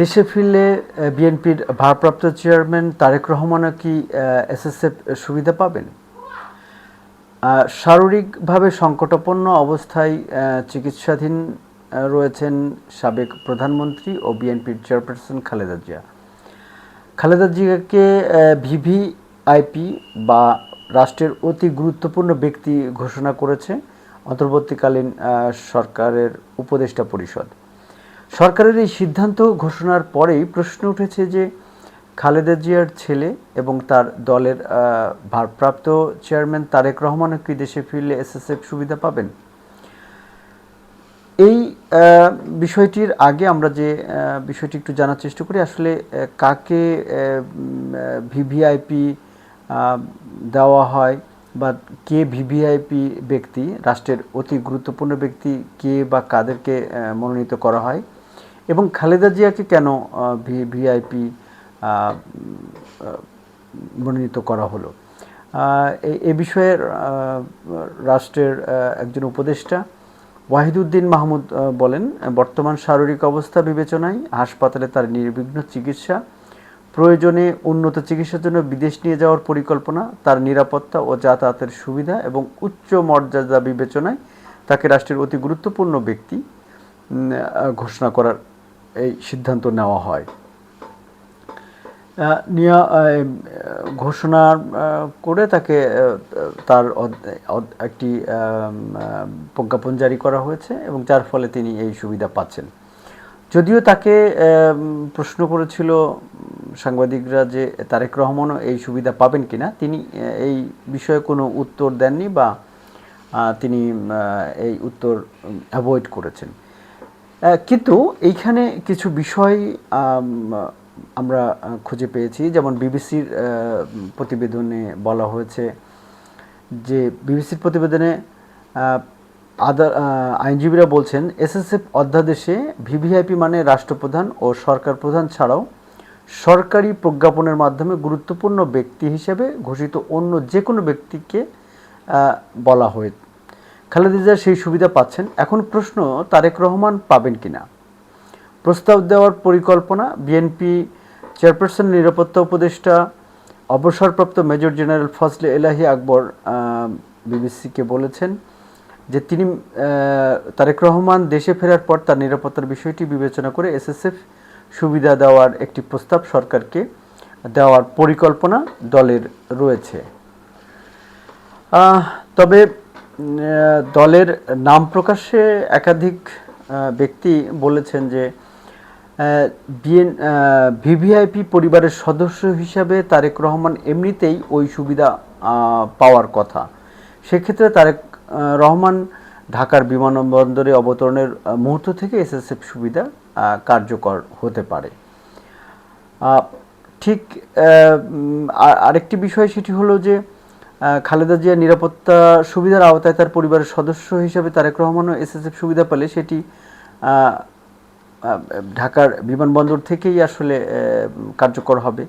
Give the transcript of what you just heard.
দেশে ফিরলে বিএনপির ভারপ্রাপ্ত চেয়ারম্যান তারেক রহমানও কি এসএসএফ সুবিধা পাবেন? শারীরিকভাবে সংকটাপন্ন অবস্থায় চিকিৎসাধীন রয়েছেন সাবেক প্রধানমন্ত্রী ও বিএনপির চেয়ারপারসন খালেদা জিয়া। খালেদা জিয়াকে ভিভিআইপি বা রাষ্ট্রের অতি গুরুত্বপূর্ণ ব্যক্তি ঘোষণা করেছে অন্তর্বর্তীকালীন সরকারের উপদেষ্টা পরিষদ। সরকারের এই সিদ্ধান্ত ঘোষণার পরেই প্রশ্ন উঠেছে যে খালেদা জিয়ার ছেলে এবং তার দলের ভারপ্রাপ্ত চেয়ারম্যান তারেক রহমানও কি দেশে ফিরলে এসএসএফ সুবিধা পাবেন? এই বিষয়টির আগে আমরা যে বিষয়টি একটু জানার চেষ্টা করি, আসলে কাকে ভিভিআইপি দেওয়া হয় বা কে ভিভিআইপি ব্যক্তি, রাষ্ট্রের অতি গুরুত্বপূর্ণ ব্যক্তি কে বা কাদেরকে মনোনীত করা হয়? এবং খালেদা জিয়াকে কেন ভিভিআইপি মনোনীত করা হলো? এ বিষয়ে রাষ্ট্রের একজন উপদেষ্টা ওয়াহিদুদ্দিন মাহমুদ বলেন, বর্তমান শারীরিক অবস্থা বিবেচনায় হাসপাতালে তার নির্বিঘ্ন চিকিৎসা, প্রয়োজনে উন্নত চিকিৎসার জন্য বিদেশ নিয়ে যাওয়ার পরিকল্পনা, তার নিরাপত্তা ও যাতায়াতের সুবিধা এবং উচ্চ মর্যাদা বিবেচনায় তাকে রাষ্ট্রের অতি গুরুত্বপূর্ণ ব্যক্তি ঘোষণা করার এই সিদ্ধান্ত নেওয়া হয়। নিয়া ঘোষণা করে তাকে তার একটি প্রজ্ঞাপন জারি করা হয়েছে এবং যার ফলে তিনি এই সুবিধা পাচ্ছেন। যদিও তাকে প্রশ্ন করেছিল সাংবাদিকরা যে তারেক রহমানও এই সুবিধা পাবেন কিনা, তিনি এই বিষয়ে কোনো উত্তর দেননি বা তিনি এই উত্তর অ্যাভয়েড করেছেন। কিন্তু এইখানে কিছু বিষয় আমরা খুঁজে পেয়েছি। যেমন বিবিসির প্রতিবেদনে বলা হয়েছে যে বিবিসির প্রতিবেদনে আদার আইনজীবীরা বলছেন, এসএসএফ অধ্যাদেশে ভিভিআইপি মানে রাষ্ট্রপ্রধান ও সরকার প্রধান ছাড়াও সরকারি প্রজ্ঞাপনের মাধ্যমে গুরুত্বপূর্ণ ব্যক্তি হিসেবে ঘোষিত অন্য যে কোনো ব্যক্তিকে বলা হয়ে খালেদা সেই সুবিধা পাচ্ছেন। এখন প্রশ্ন, তারেক রহমান পাবেন কিনা? প্রস্তাব দেওয়ার পরিকল্পনা, বিএনপি চেয়ারপারসন, নিরাপত্তা উপদেষ্টা, অবসরপ্রাপ্ত মেজর জেনারেল ফজলে এলাহি আকবর বিবিসিকে বলেছেন যে তিনি তারেক রহমান দেশে ফেরার পর তার নিরাপত্তার বিষয়টি বিবেচনা করে এসএসএফ সুবিধা দেওয়ার একটি প্রস্তাব সরকারকে দেওয়ার পরিকল্পনা দলের রয়েছে। তবে দলের নাম প্রকাশে একাধিক ব্যক্তি বলেছেন যে বিএন ভিভিআইপি পরিবারের সদস্য হিসাবে তারেক রহমান এমনিতেই ওই সুবিধা পাওয়ার কথা। সেক্ষেত্রে তারেক রহমান ঢাকার বিমানবন্দরে অবতরণের মুহূর্ত থেকে এসএসএফ সুবিধা কার্যকর হতে পারে। ঠিক আর- আরেকটি বিষয় সেটি হলো যে খালেদা জিয়া নিরাপত্তা সুবিধার আওতায় তার পরিবারের সদস্য হিসেবে তারেক রহমানও এসএসএফ সুবিধা পেলে সেটি ঢাকার বিমানবন্দর থেকেই আসলে কার্যকর হবে।